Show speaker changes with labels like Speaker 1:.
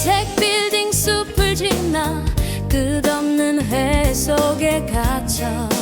Speaker 1: 흰색 빌딩 숲을 지나 끝없는 해 속에 갇혀.